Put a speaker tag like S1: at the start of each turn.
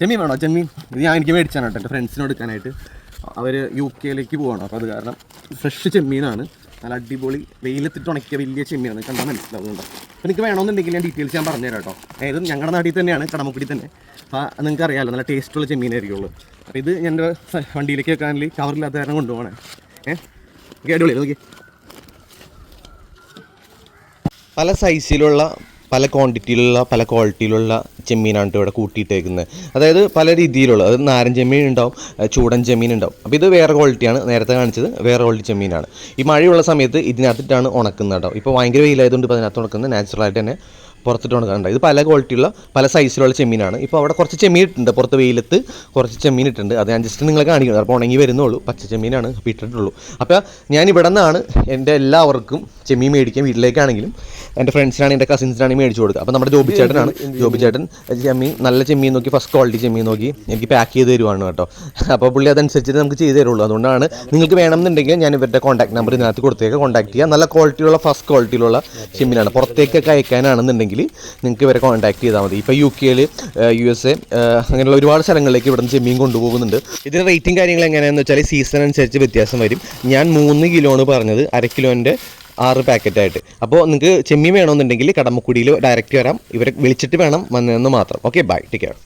S1: ചെമ്മീൻ വേണോ? ചെമ്മീൻ. ഇത് ഞാൻ എനിക്ക് മേടിച്ചാണ് കേട്ടോ എന്റെ ഫ്രണ്ട്സിന് എടുക്കാനായിട്ട് അവർ യു കെയിലേക്ക് പോവാണ്. അപ്പോൾ അത് കാരണം ഫ്രഷ് ചെമ്മീനാണ്. നല്ല അടിപൊളി വെയിലത്തിട്ട് ഉണക്കിയ വലിയ ചെമ്മീനാണ്. കണ്ടാൽ മനസ്സിലാവുന്നുണ്ട് അപ്പോൾ നിങ്ങൾക്ക് വേണമെന്നുണ്ടെങ്കിൽ ഞാൻ ഡീറ്റെയിൽസ് ഞാൻ പറഞ്ഞുതരാം കേട്ടോ. അതായത് ഞങ്ങളുടെ നാട്ടിൽ തന്നെയാണ് കടമുക്കുടി തന്നെ. അപ്പോൾ നിങ്ങൾക്ക് അറിയാമല്ലോ നല്ല ടേസ്റ്റുള്ള ചെമ്മീനായിരിക്കുള്ളൂ അപ്പോൾ ഇത് ഞാൻ വണ്ടിയിലേക്ക് വെക്കാനിൽ കവറില്ലാത്ത കാരണം കൊണ്ടുപോകണേ ഏഹ് ഓക്കെ അടിപൊളി നോക്കി
S2: പല സൈസിലുള്ള പല ക്വാണ്ടിറ്റിയിലുള്ള പല ക്വാളിറ്റിയിലുള്ള ചെമ്മീനാണ് കേട്ടോ ഇവിടെ കൂട്ടിയിട്ടേക്കുന്നത്. അതായത് പല രീതിയിലുള്ള അത് നാരൻ ചെമ്മീൻ ഉണ്ടാവും ചൂടൻ ചെമ്മീൻ ഉണ്ടാവും. അപ്പോൾ ഇത് വേറെ ക്വാളിറ്റിയാണ് നേരത്തെ കാണിച്ചത് വേറെ ക്വാളിറ്റി ചെമ്മീനാണ്. ഈ മഴയുള്ള സമയത്ത് ഇതിനകത്തിട്ടാണ് ഉണക്കുന്നത് കേട്ടോ. ഇപ്പോൾ ഭയങ്കര വെയിലായതുകൊണ്ട് ഇപ്പോൾ അതിനകത്ത് ഉണക്കുന്നത് നാച്ചുറലായിട്ട് തന്നെ പുറത്തിട്ട് കണ്ടത്. ഇത് പല ക്വാളിറ്റിയുള്ള പല സൈസിലുള്ള ചെമ്മീനാണ്. ഇപ്പോൾ അവിടെ കുറച്ച് ചെമ്മീൻ ഇട്ടിട്ടുണ്ട് പുറത്ത് വെയിലത്ത് കുറച്ച് ചെമ്മീൻ ഇട്ടിട്ടുണ്ട് അത് ഞാൻ ജസ്റ്റ് നിങ്ങളെ കാണിക്കുന്നത് അപ്പോൾ ഉണങ്ങി വരുന്നുള്ളൂ. പച്ച ചെമ്മീനാണ് അപ്പോൾ ഇട്ടിട്ടുള്ളൂ. അപ്പോൾ ഞാൻ ഇവിടെ നിന്നാണ് എന്റെ എല്ലാവർക്കും ചെമ്മീൻ മേടിക്കാൻ വീട്ടിലേക്കാണെങ്കിലും എന്റെ ഫ്രണ്ട്സിനാണ് എന്റെ കസിൻസിനാണ് മേടിച്ചു കൊടുക്കുക. അപ്പോൾ നമ്മുടെ ജോബി ചേട്ടനാണ്. ജോബി ചേട്ടൻ ചെമ്മീൻ നല്ല ചെമ്മീൻ നോക്കി ഫസ്റ്റ് ക്വാളിറ്റി ചെമ്മീൻ നോക്കി എനിക്ക് പാക്ക് ചെയ്ത് തരുവാണ് കേട്ടോ. അപ്പോൾ പുള്ളി അതനുസരിച്ച് നമുക്ക് ചെയ്ത് തരുള്ളൂ. അതുകൊണ്ടാണ് നിങ്ങൾക്ക് വേണമെന്നുണ്ടെങ്കിൽ ഞാൻ ഇവരുടെ കോൺടാക്ട് നമ്പർ ഇതിനകത്ത് കൊടുത്തേക്ക്. കോൺടാക്ട് ചെയ്യുക നല്ല ക്വാളിറ്റിയുള്ള ഫസ്റ്റ് ക്വാളിറ്റിയിലുള്ള ചെമ്മീനാണ്. പുറത്തേക്കൊക്കെ അയക്കാനാണെന്നുണ്ടെങ്കിൽ നിങ്ങൾക്ക് ഇവരെ കോൺടാക്ട് ചെയ്താൽ മതി. ഇപ്പോൾ യു കെയിൽ യു എസ് എ അങ്ങനെയുള്ള ഒരുപാട് സ്ഥലങ്ങളിലേക്ക് ഇവിടെ നിന്ന് ചെമ്മീൻ കൊണ്ടുപോകുന്നുണ്ട്. ഇതിന് റേറ്റും കാര്യങ്ങൾ എങ്ങനെയാണെന്ന് വെച്ചാൽ സീസൺ അനുസരിച്ച് വ്യത്യാസം വരും. ഞാൻ മൂന്ന് എന്ന് പറഞ്ഞത് അര കിലോന്റെ ആറ് പാക്കറ്റായിട്ട് അപ്പോൾ നിങ്ങൾക്ക് ചെമ്മീൻ വേണമെന്നുണ്ടെങ്കിൽ കടമക്കുടിയിൽ ഡയറക്റ്റ് വരാം. ഇവരെ വിളിച്ചിട്ട് വേണം വന്നതെന്ന് മാത്രം. Okay bye take care